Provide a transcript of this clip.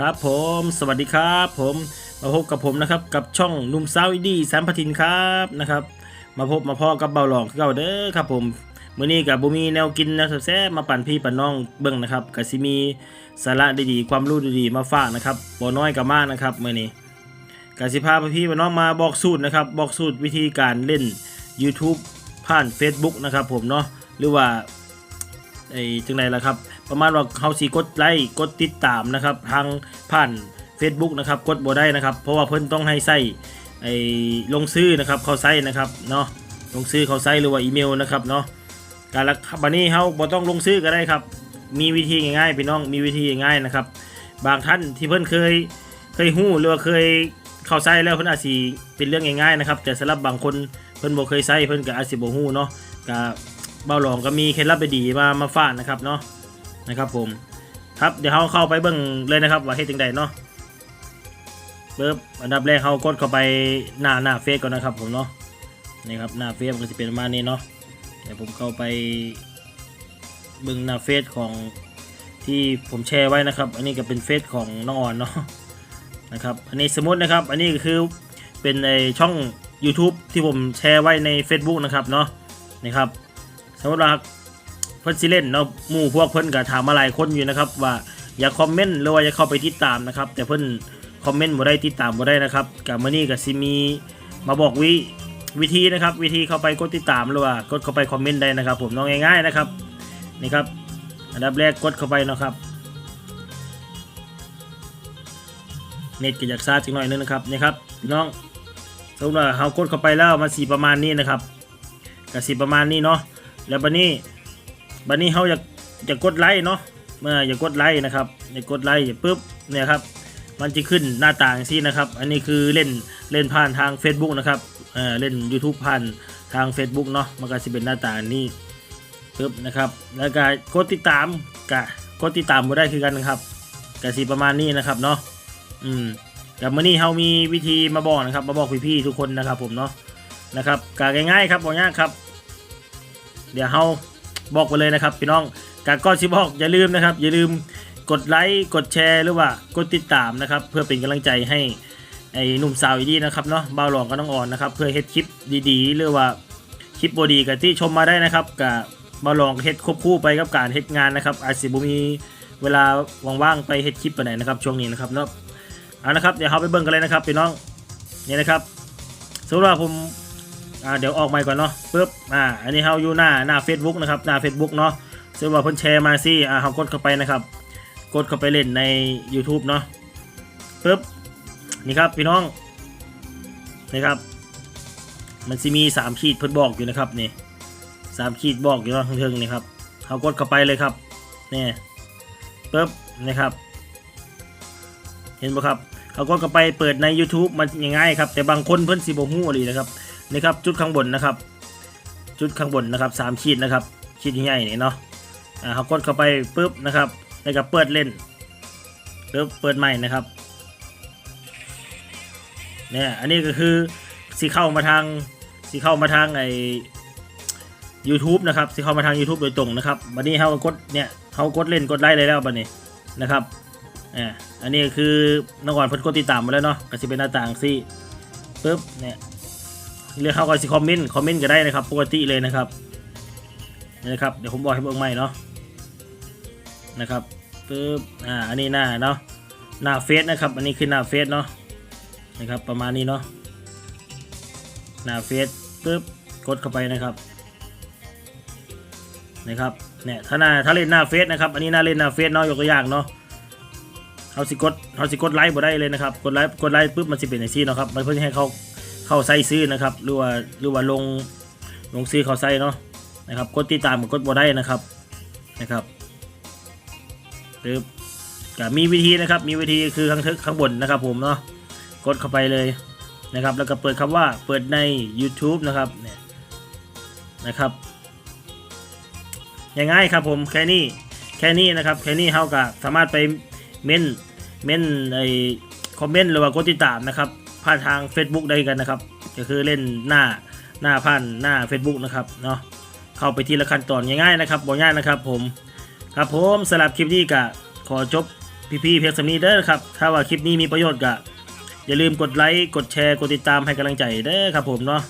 ครับผมสวัสดีครับ ผมมาพบกับผมนะครับกับช่องนุ่มสาวอีดีสามพัทินครับนะครับ มาพบมาพ่อกับเบาหลองเก่าเด้อครับผมมื้อนี้กับบุมีแนวกินแนวแซ่บมาปั่นพี่ปั่นน้องเบิ่งนะครับก็สิมีสาระดีๆความรู้ดีๆมาฝากนะครับบ่น้อยกับมากนะครับมื้อนี้ก็สิพาพี่ปั่นน้องมาบอกสูตรนะครับบอกสูตรวิธีการเล่น YouTube ผ่าน Facebook นะครับผมเนาะหรือว่าไอ้จังไดล่ะครับ ประมาณว่าเขาสีกดไลค์กดติดตามนะครับทางผ่าน Facebook นะครับกดบ่ได้นะครับ เพราะว่าเพิ่นต้องให้ใส่ไอ้ลงซื้อนะครับเขาใส่นะครับเนาะลงซื้อเขาใส่หรือว่าอีเมลนะครับเนาะการละบัดนี้เฮาบ่ต้องลงซื้อก็ได้ครับ มีวิธีง่ายๆพี่น้องมีวิธีง่ายนะครับ บางท่านที่เพิ่นเคยเคยฮู้หรือว่าเคยเข้าใส่แล้วเพิ่นอาจสิเป็นเรื่องง่ายๆนะครับแต่สำหรับบางคนเพิ่นบ่เคยใส่เพิ่นก็อาจสิบ่ฮู้เนาะก็เบาหลองก็มีเคล็ดลับไปดีมามาฝากนะครับเนาะ นะครับผมครับเดี๋ยวเราเข้าไปเบิ่งเลยนะครับ ว่าเฮ็ดจังไดเนาะเบิบอันดับแรกเขากดเข้าไปหน้าหน้าเฟซก่อนนะครับผมเนาะนี่ครับหน้าเฟซมันก็จะเป็นประมาณนี้เนาะเดี๋ยวผมเข้าไปเบิ่งหน้าเฟซของที่ผมแชร์ไว้นะครับ อันนี้ก็เป็นเฟซของน้องอ่อนเนาะนะครับอันนี้สมมตินะครับ อันนี้ก็คือเป็นในช่อง YouTube ที่ผมแชร์ไว้ใน Facebook นะครับเนาะนะครับสมมติว่า เพิ่นสิเล่นเนาะหมู่พวกเพิ่นก็ถามมาหลายคนอยู่นะครับ ว่าอยากคอมเมนต์หรือว่าอยากเข้าไปติดตามนะครับ แต่เพิ่นคอมเมนต์บ่ได้ติดตามบ่ได้นะครับกับมื้อนี้ก็สิมีมาบอกวิวิธีนะครับ วิธีเข้าไปกดติดตามหรือว่ากดเข้าไปคอมเมนต์ได้นะครับ ผมน้องง่ายๆนะครับนี่ครับอันดับแรกกดเข้าไปเนาะครับเน็ตก็อยากซาจังหน่อยนึงนะครับนี่ครับพี่น้องสมมติว่าเฮากดเข้าไปแล้วมันสีประมาณนี้นะครับก็สีประมาณนี้เนาะแล้วบันนี้ บันนี้เขาอยากจะกดไลค์เนาะเมื่ออยากกดไลค์นะครับอยากกดไลค์ปุ๊บเนี่ยครับมันจะขึ้นหน้าต่างสินะครับ อันนี้คือเล่นเล่นผ่านทาง Facebook นะครับเออเล่น YouTube ผ่านทาง Facebook เนาะมันก็จะเป็นหน้าต่างนี้ปุ๊บนะครับ แล้วก็กดติดตามกะกดติดตามบ่ได้คือกันนะครับกะสีประมาณนี้นะครับเนาะอืมแต่มื่อนี้เขามีวิธีมาบอกนะครับมาบอกพี่ๆทุกคนนะครับผมเนาะนะครับกะง่ายๆครับบ่ากครับ เดี๋ยวเฮา บอกไปเลยนะครับพี่น้องกาก้อนสิบอกอย่าลืมนะครับ อย่าลืมกดไลค์กดแชร์หรือว่ากดติดตามนะครับ เพื่อเป็นกำลังใจให้ไอ้หนุ่มสาวอีดีนะครับเนาะบ่าวหลองกับน้องอ่อนนะครับเพื่อเฮ็ดคลิปดีๆ หรือว่าคลิปบดีกับที่ชมมาได้นะครับกับบ่าวหลองเฮ็ดควบคู่ไปกับการเฮ็ดงานนะครับอาจสิบ่มีเวลาว่างๆไปเฮ็ดคลิปไปไหนนะครับช่วงนี้นะครับเนาะเอานะครับเดี๋ยวเฮาไปเบิ่งกันเลยนะครับพี่น้องนี่นะครับสมมติว่าผม อ่าเดี๋ยวออกใหม่ก่อนเนาะปึ๊บอ่าอันนี้เฮาอยู่หน้าหน้า Facebook นะครับหน้า Facebook เนาะซึ่งว่าเพิ่นแชร์มาสิอ่าเฮากดเข้าไปนะครับ กดเข้าไปเล่นใน YouTube เนาะปึ๊บนี่ครับพี่น้องนี่ครับ มันสิมี 3 ขีดเพิ่นบอกอยู่นะครับนี่สามขีดบอกอยู่เนาะข้งเทิงนี่ครับเฮากดเข้าไปเลยครับนี่ปึ๊บนี่ครับ เห็นบ่ครับเขากดเข้าไปเปิดใน YouTube มันง่ายๆครับ แต่บางคนเพิ่นสิบ่ฮู้อีหลีนะครับ นี่ครับจุดข้างบนนะครับ จุดข้างบนนะครับสามขีดนะครับขีดใหญ่ๆนี่เนาะอ่าเขากดเข้าไปปุ๊บนะครับแล้วก็เปิดเล่นปุ๊บเปิดใหม่นะครับเนี่ยอันนี้ก็คือสีเข้ามาทางสีเข้ามาทางไอ YouTube นะครับสีเข้ามาทาง YouTube โดยตรงนะครับบัดนี้เขากดเนี่ยเขากดเล่นกดไลค์เลยแล้วบัดนี้นะครับอ่าอันนี้คือน้องก่อนเพิ่นกดติดตามมาแล้วเนาะก็จะเป็นหน้าต่างสิปุ๊บเนี่ย เรียกเข้าก็สิคอมเมนต์คอมเมนต์ก็ได้นะครับปกติเลยนะครับนี่นะครับเดี๋ยวผมบอกให้เบิ่งใหม่เนาะนะครับปึ๊บอ่าอันนี้หน้าเนาะหน้าเฟซนะครับ อันนี้คือหน้าเฟซเนาะนะครับ ประมาณนี้เนาะหน้าเฟซปึ๊บกดเข้าไปนะครับนะครับเนี่ยถ้าหน้าถ้าเล่นหน้าเฟซนะครับ อันนี้หน้าเล่นหน้าเฟซเนาะยกตัวอย่างเนาะเขาสิกดเขาสิกดไลค์บ่ได้เลยนะครับ กดไลค์กดไลค์ปุ๊บมันสิเป็นอย่างนี้เนาะครับมันเพื่อให้เขา เข้าไซซื้อนะครับ หรือว่าหรือว่าลงลงซื้อเข้าไซเนาะนะครับกดติดตามกดบ่ได้นะครับนะครับปึ๊บก็มีวิธีนะครับ มีวิธีคือข้างทึกข้างบนนะครับ ผมเนาะกดเข้าไปเลยนะครับ แล้วก็เปิดคำว่าเปิดใน YouTube นะครับเนี่ยนะครับง่ายๆครับผมแค่นี้แค่นี้นะครับแค่นี้เฮาก็สามารถไปเม้นเม้นไอคอมเมนต์หรือว่ากดติดตามนะครับ ผ่านทาง Facebook ได้กันนะครับ ก็คือเล่นหน้าหน้าผ่านหน้า Facebook นะครับเนาะเข้าไปทีละขั้นตอนง่ายๆนะครับบ่ง่ายนะครับผมครับผมสำหรับคลิปนี้ก็ขอจบพี่ๆเพียงสำนีเด้อครับ ถ้าว่าคลิปนี้มีประโยชน์ก็อย่าลืมกดไลค์กดแชร์กดติดตามให้กำลังใจเด้อครับผมเนาะ